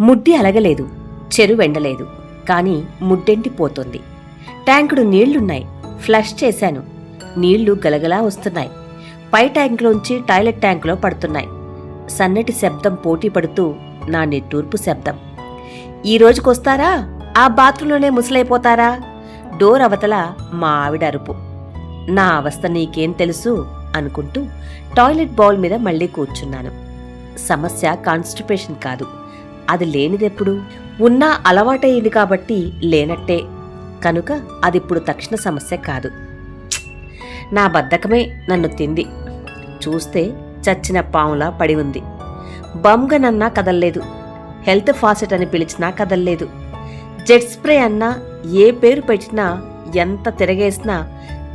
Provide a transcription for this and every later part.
ముడ్డి అలగలేదు చెరువెండలేదు వెండలేదు కానీ ముడ్డెంటిపోతుంది ట్యాంకుడు నీళ్ళున్నాయి ఫ్లష్ చేశాను. నీళ్ళు గలగలా వస్తున్నాయి. పై ట్యాంకులోంచి టాయిలెట్ ట్యాంకులో పడుతున్నాయి. సన్నటి శబ్దం పోటీ పడుతూ నా నిట్టూర్పు శబ్దం. ఈ రోజుకొస్తారా? ఆ బాత్రూంలోనే ముసలైపోతారా? డోర్ అవతల మా ఆవిడ అరుపు. నా అవస్థ నీకేం తెలుసు? అనుకుంటూ టాయిలెట్ బౌల్ మీద మళ్ళీ కూర్చున్నాను. సమస్య కాన్స్టిపేషన్ కాదు. అది లేనిదెప్పుడు? ఉన్నా అలవాటైంది కాబట్టి లేనట్టే. కనుక అదిప్పుడు తక్షణ సమస్య కాదు. నా బద్ధకమే నన్ను తింది. చూస్తే చచ్చిన పాములా పడి ఉంది బంగనన్నా కదల్లేదు. హెల్త్ ఫాసెట్ అని పిలిచినా కదల్లేదు. జెట్ స్ప్రే అన్నా ఏ పేరు పెట్టినా ఎంత తిరగేసినా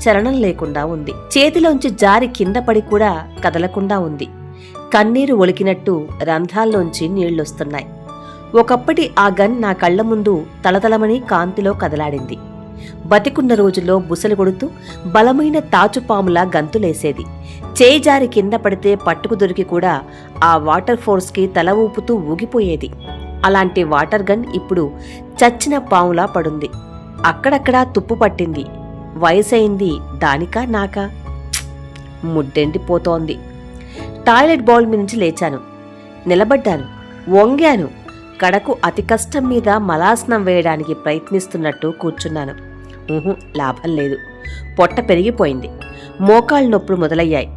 చలనం లేకుండా ఉంది. చేతిలోంచి జారి కింద పడి కూడా కదలకుండా ఉంది. కన్నీరు ఒలికినట్టు రంధ్రాల్లోంచి నీళ్ళొస్తున్నాయి ఒకప్పటి ఆ గన్ నా కళ్ళ ముందు తలతలమని కాంతిలో కదలాడింది. బతికున్న రోజుల్లో బుసలు కొడుతూ బలమైన తాచుపాములా గంతులేసేది. చేజారి కింద పడితే పట్టుకు దొరికి కూడా ఆ వాటర్ ఫోర్స్కి తల ఊపుతూ ఊగిపోయేది. అలాంటి వాటర్ గన్ ఇప్పుడు చచ్చిన పాములా పడుంది. అక్కడక్కడా తుప్పు పట్టింది. వయసైంది దానికా నాకా? ముడ్డెండిపోతోంది. టాయిలెట్ బౌల్ నుంచి లేచాను. నిలబడ్డాను. వంగాను. కడకు అతి కష్టం మీద మలాస్నం వేయడానికి ప్రయత్నిస్తున్నట్టు కూర్చున్నాను. ఊహు లాభం లేదు. పొట్ట పెరిగిపోయింది. మోకాళ్ళ నొప్పులు మొదలయ్యాయి.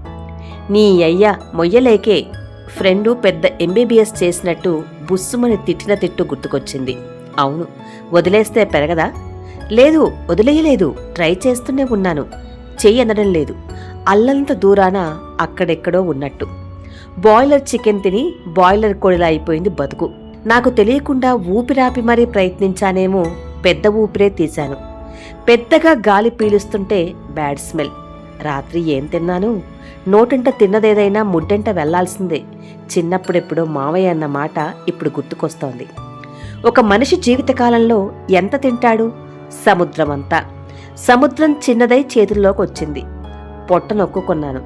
నీ అయ్య మొయ్యలేకే ఫ్రెండు పెద్ద ఎంబీబీఎస్ చేసినట్టు బుస్సుమని తిట్టిన తిట్టు గుర్తుకొచ్చింది. అవును వదిలేస్తే పెరగదా? లేదు వదిలేయలేదు. ట్రై చేస్తూనే ఉన్నాను. చెయ్యి అందడం లేదు. అల్లంత దూరాన అక్కడెక్కడో ఉన్నట్టు. బాయిలర్ చికెన్ తిని బాయిలర్ కోడిలా అయిపోయింది బతుకు. నాకు తెలియకుండా ఊపిరాపి మరీ ప్రయత్నించానేమో పెద్ద ఊపిరే తీశాను. పెద్దగా గాలి పీలుస్తుంటే బ్యాడ్ స్మెల్. రాత్రి ఏం తిన్నాను? నోటంట తిన్నదేదైనా ముడ్డంట వెళ్ళాల్సిందే. చిన్నప్పుడెప్పుడో మావయ్య అన్న మాట ఇప్పుడు గుర్తుకొస్తోంది. ఒక మనిషి జీవితకాలంలో ఎంత తింటాడు? సముద్రమంతా. సముద్రం చిన్నదై చేతుల్లోకి వచ్చింది పొట్ట నొక్కుకున్నాను.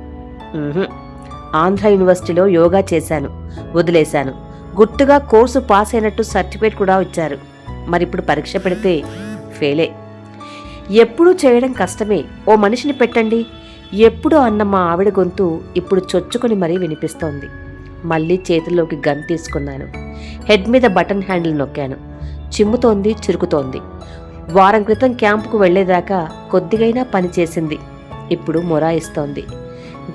ఆంధ్ర యూనివర్సిటీలో యోగా చేశాను. వదిలేశాను. గుర్తుగా కోర్సు పాస్ అయినట్టు సర్టిఫికేట్ కూడా ఇచ్చారు. మరిప్పుడు పరీక్ష పెడితే ఫెయిలే. ఎప్పుడూ చేయడం కష్టమే. ఓ మనిషిని పెట్టండి. ఎప్పుడు అన్న మా ఆవిడ గొంతు ఇప్పుడు చొచ్చుకొని మరీ వినిపిస్తోంది. మళ్ళీ చేతిలోకి గన్ తీసుకున్నాను. హెడ్ మీద బటన్ హ్యాండిల్ నొక్కాను. చిమ్ముతోంది చిరుకుతోంది. వారం క్రితం క్యాంపుకు వెళ్ళేదాకా కొద్దిగైనా పని చేసింది. ఇప్పుడు మొరాయిస్తోంది.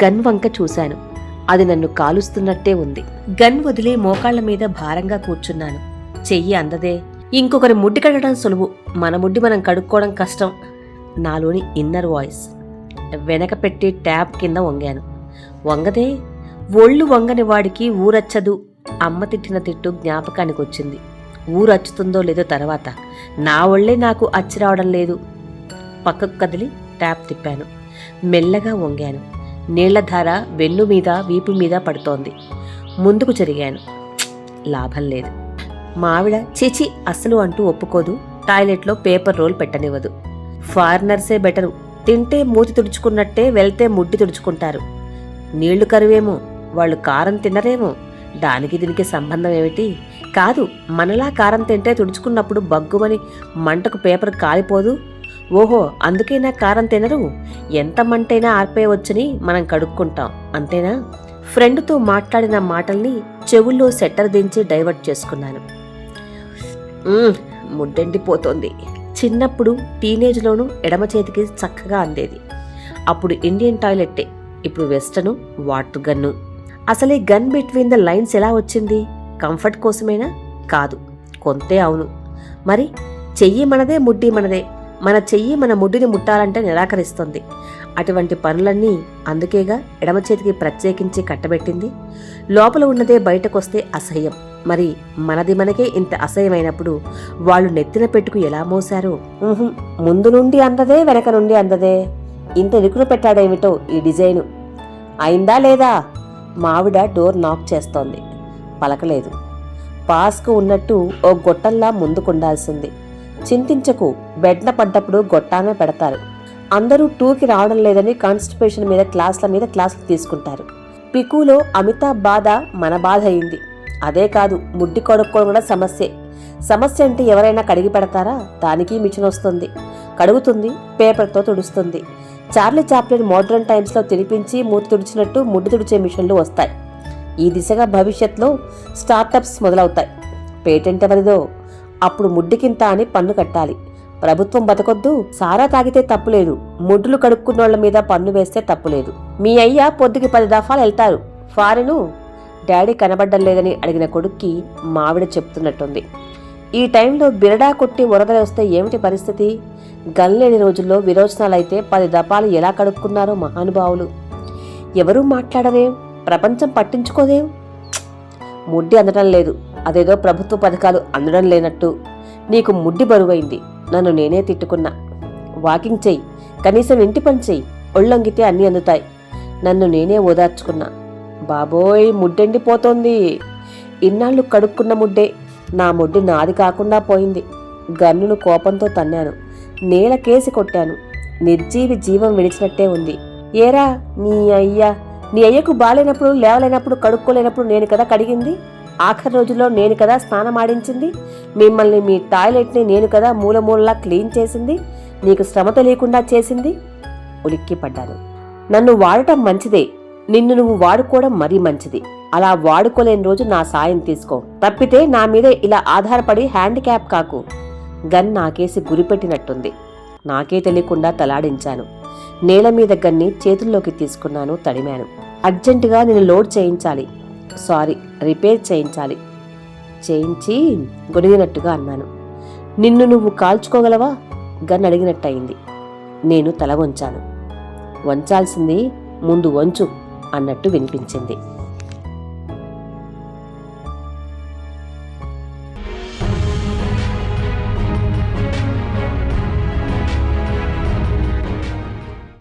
గన్ వంక చూశాను. అది నన్ను కాలుస్తున్నట్టే ఉంది. గన్ వదిలే మోకాళ్ళ మీద భారంగా కూర్చున్నాను. చెయ్యి అందదే. ఇంకొకరి ముడ్డి కడగడం సులువు. మన ముడ్డి మనం కడుక్కోవడం కష్టం. నాలోని ఇన్నర్ వాయిస్. వెనక పెట్టి ట్యాప్ కింద వంగాను. వంగదే? ఒళ్ళు వంగని వాడికి ఊరచ్చదు. అమ్మ తిట్టిన తిట్టు జ్ఞాపకానికి వచ్చింది. ఊరచ్చుతుందో లేదో తర్వాత. నా ఒళ్ళే నాకు అచ్చి రావడం లేదు. పక్కకు కదిలి ట్యాప్ తిప్పాను. మెల్లగా వంగాను. నీళ్ళధార వెన్ను మీద వీపు మీద పడుతోంది. ముందుకు జరిగాను. లాభం లేదు. మా ఆవిడ చిచి అస్సలు అంటూ ఒప్పుకోదు. టాయిలెట్లో పేపర్ రోల్ పెట్టనివ్వదు. ఫారినర్సే బెటరు. తింటే మూతి తుడుచుకున్నట్టే వెళ్తే ముడ్డి తుడుచుకుంటారు. నీళ్ళు కరువేమో వాళ్ళు కారం తినరేమో దానికి దీనికి సంబంధం ఏమిటి? కాదు మనలా కారం తింటే తుడుచుకున్నప్పుడు బగ్గుమని మంటకు పేపర్ కాలిపోదు. ఓహో అందుకైనా కారం తినరు. ఎంత మంటైనా ఆర్పేయవచ్చని మనం కడుక్కుంటాం అంతేనా? ఫ్రెండ్తో మాట్లాడిన మాటల్ని చెవుల్లో సెట్టర్ దించి డైవర్ట్ చేసుకున్నాను. ముడ్డెండిపోతోంది. చిన్నప్పుడు టీనేజ్లోనూ ఎడమ చేతికి చక్కగా అందేది. అప్పుడు ఇండియన్ టాయిలెట్టే ఇప్పుడు వెస్టను వాటర్ గన్ను. అసలే గన్ బిట్వీన్ ద లైన్స్ ఎలా వచ్చింది? కంఫర్ట్ కోసమేనా? కాదు కొంతే అవును. మరి చెయ్యి మనదే ముడ్డి మనదే మన చెయ్యి మన ముడ్డిని ముట్టాలంటే నిరాకరిస్తుంది. అటువంటి పనులన్నీ అందుకేగా ఎడమ చేతికి ప్రత్యేకించి కట్టబెట్టింది. లోపల ఉన్నదే బయటకొస్తే అసహ్యం. మరి మనది మనకే ఇంత అసహ్యమైనప్పుడు వాళ్ళు నెత్తిన పెట్టుకు ఎలా మోశారో? ముందు నుండి అందదే వెనక నుండి అందదే. ఇంత ఇరుకును పెట్టాడేమిటో ఈ డిజైను. అయిందా లేదా? మావిడ డోర్ నాక్ చేస్తోంది. పలకలేదు. పాస్కు ఉన్నట్టు ఓ గొట్టంలా ముందుకుండాల్సింది. చింతించకు. బెడ్న పడ్డప్పుడు గొట్టామే పెడతారు. అందరూ టూకి రావడం లేదని కాన్స్టిపేషన్ మీద క్లాసుల మీద క్లాసులు తీసుకుంటారు. పికులో అమితాబ్ బాధ మన బాధ అయింది. అదే కాదు ముడ్డి కడుక్కోవడం కూడా సమస్యే. సమస్య అంటే ఎవరైనా కడిగి పెడతారా? దానికి మిషన్ వస్తుంది. కడుగుతుంది పేపర్తో తుడుస్తుంది. చార్లీ చాప్లిన్ మోడ్రన్ టైమ్స్లో తినిపించి మూతి తుడిచినట్టు ముడ్డు తుడిచే మిషన్లు వస్తాయి. ఈ దిశగా భవిష్యత్తులో స్టార్టప్స్ మొదలవుతాయి. పేటెంట్ ఎవరిదో? అప్పుడు ముడ్డికింత అని పన్ను కట్టాలి. ప్రభుత్వం బతకొద్దు సారా తాగితే తప్పులేదు. ముడ్డులు కడుక్కున్నోళ్ళ మీద పన్ను వేస్తే తప్పులేదు. మీ అయ్య పొద్దుకి పది దఫాలు వెళ్తారు. ఫారెను డాడీ కనబడ్డం లేదని అడిగిన కొడుక్కి మావిడ చెప్తున్నట్టుంది. ఈ టైంలో బిరడా కొట్టి వరదలు వస్తే ఏమిటి పరిస్థితి? గల్లేని రోజుల్లో విరోచనాలైతే పది దపాలు ఎలా కడుక్కున్నారో మహానుభావులు. ఎవరూ మాట్లాడరేం? ప్రపంచం పట్టించుకోదేం? ముడ్డి అందడం లేదు. అదేదో ప్రభుత్వ పథకాలు అందడం లేనట్టు. నీకు ముడ్డి బరువైంది. నన్ను నేనే తిట్టుకున్నా. వాకింగ్ చెయ్యి. కనీసం ఇంటి పని చెయ్యి. ఒళ్ళొంగితే అన్నీ అందుతాయి. నన్ను నేనే ఓదార్చుకున్నా. బాబోయ్ ముడ్డెండిపోతోంది. ఇన్నాళ్ళు కడుక్కున్న ముడ్డే. నా ముడ్డి నాది కాకుండా పోయింది. గన్నును కోపంతో తన్నాను. నేల కేసి కొట్టాను. నిర్జీవి జీవం విడిచినట్టే ఉంది. ఏరా నీ అయ్యా. నీ అయ్యకు బాలేనప్పుడు లేవలేనప్పుడు కడుక్కోలేనప్పుడు నేను కదా కడిగింది? ఆఖరి రోజుల్లో నేను కదా స్నానం ఆడించింది. మిమ్మల్ని మీ టాయిలెట్ని నేను కదా మూల మూలలా క్లీన్ చేసింది. నీకు శ్రమ తెలియకుండా చేసింది. ఉలిక్కి పడ్డాను నన్ను వాడటం మంచిదే. నిన్ను నువ్వు వాడుకోవడం మరీ మంచిది. అలా వాడుకోలేని రోజు నా సాయం తీసుకో. తప్పితే నా మీద ఇలా ఆధారపడి హ్యాండిక్యాప్ కాకు. గన్ నాకేసి గురిపెట్టినట్టుంది. నాకే తెలియకుండా తలాడించాను. నేల మీద గన్ని చేతుల్లోకి తీసుకున్నాను తడిమాను. అర్జెంటుగా నేను లోడ్ చేయించాలి. సారీ. రిపేర్ చేయించాలి. చేయించి గొడిగినట్టుగా అన్నాను. నిన్ను నువ్వు కాల్చుకోగలవా? గన్ అడిగినట్టయింది. నేను తల వంచాను. వంచాల్సింది ముందు వంచు అన్నట్టు వినిపించింది.